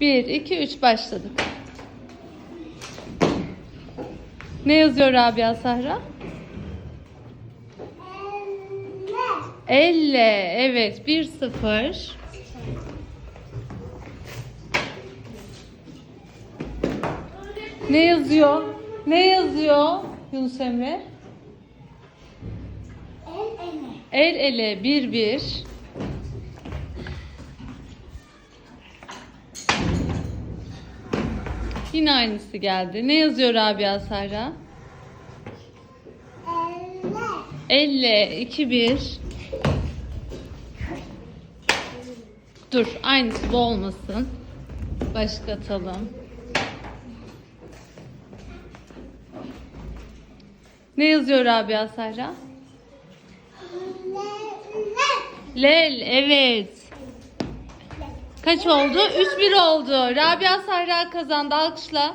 1, 2, 3 başladık. Ne yazıyor Rabia Sahra? Elle. Evet 1 0. Ne yazıyor? Ne yazıyor Yunus Emre? El ele 1 1. Yine aynısı geldi. Ne yazıyor Rabia Sahra? Elle 2 1. Dur, aynısı bu olmasın. Başka atalım. Ne yazıyor Rabia Sahra? Lel, evet. Kaç oldu? 3-1 oldu. Rabia Sahra kazandı. Alkışla.